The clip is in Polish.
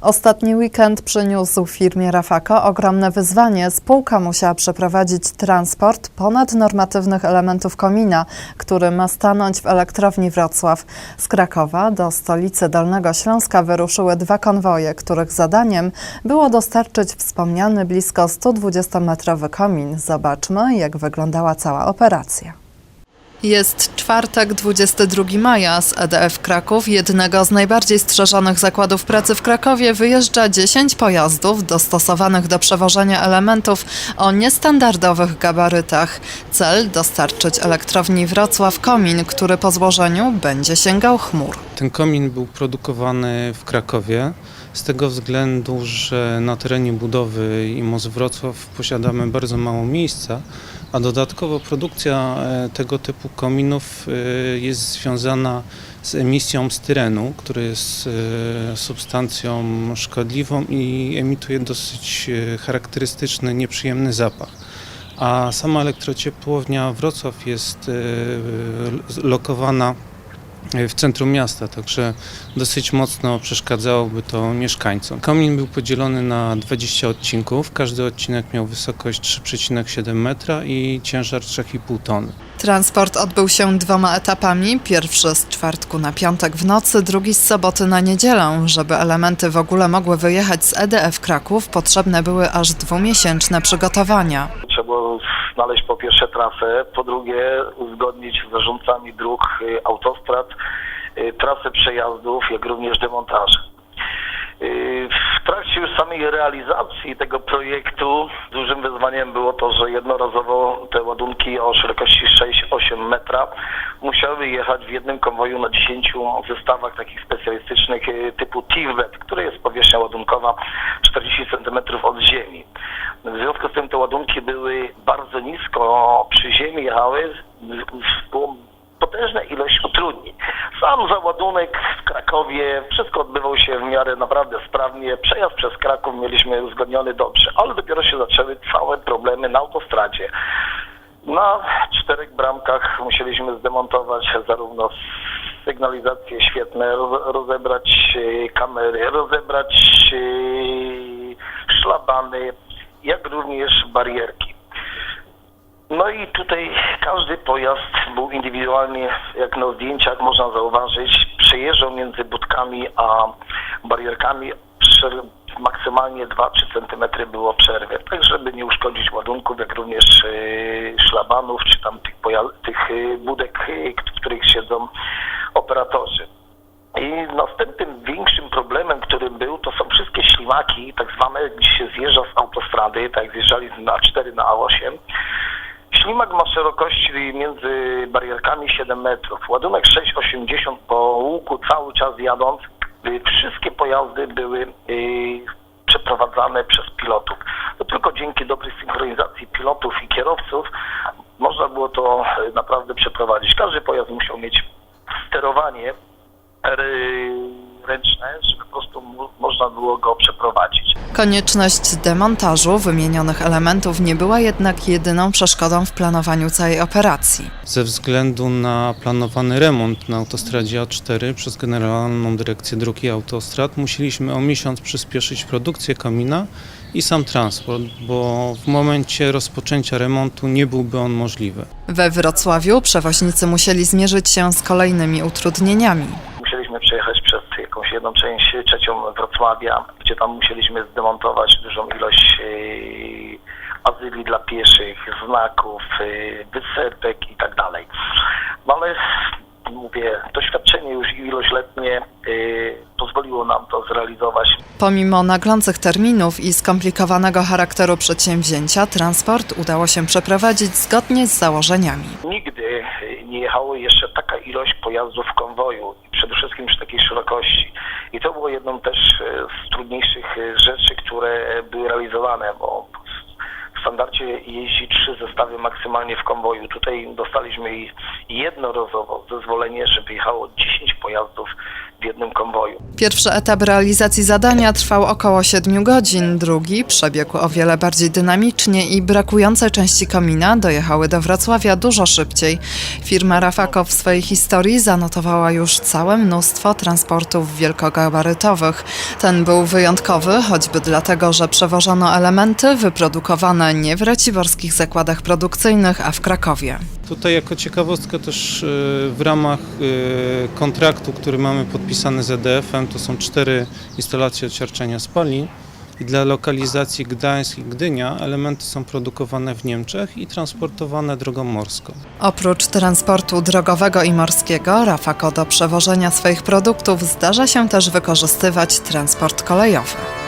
Ostatni weekend przyniósł firmie Rafako ogromne wyzwanie. Spółka musiała przeprowadzić transport ponadnormatywnych elementów komina, który ma stanąć w elektrowni Wrocław. Z Krakowa do stolicy Dolnego Śląska wyruszyły dwa konwoje, których zadaniem było dostarczyć wspomniany blisko 120-metrowy komin. Zobaczmy, jak wyglądała cała operacja. Jest czwartek, 22 maja. Z EDF Kraków, jednego z najbardziej strzeżonych zakładów pracy w Krakowie, wyjeżdża 10 pojazdów dostosowanych do przewożenia elementów o niestandardowych gabarytach. Cel dostarczyć elektrowni Wrocław komin, który po złożeniu będzie sięgał chmur. Ten komin był produkowany w Krakowie z tego względu, że na terenie budowy IMOS Wrocław posiadamy bardzo mało miejsca, a dodatkowo produkcja e, tego typu kominów e, jest związana z emisją styrenu, który jest e, substancją szkodliwą i emituje dosyć charakterystyczny, nieprzyjemny zapach. A sama elektrociepłownia Wrocław jest lokowana w centrum miasta, także dosyć mocno przeszkadzałoby to mieszkańcom. Komin był podzielony na 20 odcinków, każdy odcinek miał wysokość 3,7 metra i ciężar 3,5 tony. Transport odbył się dwoma etapami. Pierwszy z czwartku na piątek w nocy, drugi z soboty na niedzielę. Żeby elementy w ogóle mogły wyjechać z EDF Kraków, potrzebne były aż dwumiesięczne przygotowania. Znaleźć po pierwsze trasę, po drugie uzgodnić z zarządcami dróg, y, autostrad, y, trasę przejazdów, jak również demontaże. W trakcie już samej realizacji tego projektu dużym wyzwaniem było to, że jednorazowo te ładunki o szerokości 6-8 metra musiały jechać w jednym konwoju na 10 zestawach takich specjalistycznych y, typu TIWBET, który jest powierzchnia ładunkowa 40 cm od ziemi. W związku z tym te ładunki były bardzo nisko przy ziemi jechały, było potężna ilość utrudnień. Sam załadunek Krakowie, wszystko odbywał się w miarę naprawdę sprawnie. Przejazd przez Kraków mieliśmy uzgodniony dobrze, ale dopiero się zaczęły całe problemy na autostradzie. Na czterech bramkach musieliśmy zdemontować zarówno sygnalizacje świetne, roz- rozebrać e, kamery, rozebrać e, szlabany, jak również barierki. No i tutaj każdy pojazd był indywidualnie, jak na zdjęciach można zauważyć, przejeżdżał między budkami a barierkami maksymalnie 2-3 cm było przerwy, tak żeby nie uszkodzić ładunków, jak również e, szlabanów, czy tam tych, tych e, budek, e, w których siedzą operatorzy. I następnym większym problemem, który był, to są wszystkie ślimaki, tak zwane, gdzie się zjeżdża z autostrady, tak zjeżdżali na A4 na A8. Ślimak ma szerokości między barierkami 7 metrów. Ładunek 6,80 po łuku cały czas jadąc. Wszystkie pojazdy były y, przeprowadzane przez pilotów. To tylko dzięki dobrej synchronizacji pilotów i kierowców można było to y, naprawdę przeprowadzić. Każdy pojazd musiał mieć sterowanie ręczne, żeby po prostu mu- można było go przeprowadzić. Konieczność demontażu wymienionych elementów nie była jednak jedyną przeszkodą w planowaniu całej operacji. Ze względu na planowany remont na autostradzie A4 przez Generalną Dyrekcję Dróg i Autostrad musieliśmy o miesiąc przyspieszyć produkcję komina i sam transport, bo w momencie rozpoczęcia remontu nie byłby on możliwy. We Wrocławiu przewoźnicy musieli zmierzyć się z kolejnymi utrudnieniami. Musieliśmy przejechać jedną część trzecią Wrocławia, gdzie tam musieliśmy zdemontować dużą ilość yy, azyli dla pieszych, znaków, yy, wysepek i tak dalej. Ale mówię, doświadczenie już ilośletnie yy, pozwoliło nam to zrealizować. Pomimo naglących terminów i skomplikowanego charakteru przedsięwzięcia, transport udało się przeprowadzić zgodnie z założeniami. Nigdy nie jechało jeszcze taka ilość pojazdów w konwoju, przede wszystkim przy takiej szerokości. I to było jedną też e, z trudniejszych e, rzeczy, które były realizowane, bo w standardzie jeździ trzy zestawy maksymalnie w konwoju. Tutaj dostaliśmy jednorazowo zezwolenie, żeby jechało 10 pojazdów jednym konwoju. Pierwszy etap realizacji zadania trwał około 7 godzin, drugi przebiegł o wiele bardziej dynamicznie i brakujące części komina dojechały do Wrocławia dużo szybciej. Firma Rafako w swojej historii zanotowała już całe mnóstwo transportów wielkogabarytowych. Ten był wyjątkowy, choćby dlatego, że przewożono elementy wyprodukowane nie w raciborskich zakładach produkcyjnych, a w Krakowie. Tutaj jako ciekawostkę też e, w ramach e, kontraktu, który mamy podpisany z EDF-em, to są cztery instalacje odsiarczenia spalin i dla lokalizacji Gdańsk i Gdynia elementy są produkowane w Niemczech i transportowane drogą morską. Oprócz transportu drogowego i morskiego, Rafako do przewożenia swoich produktów zdarza się też wykorzystywać transport kolejowy.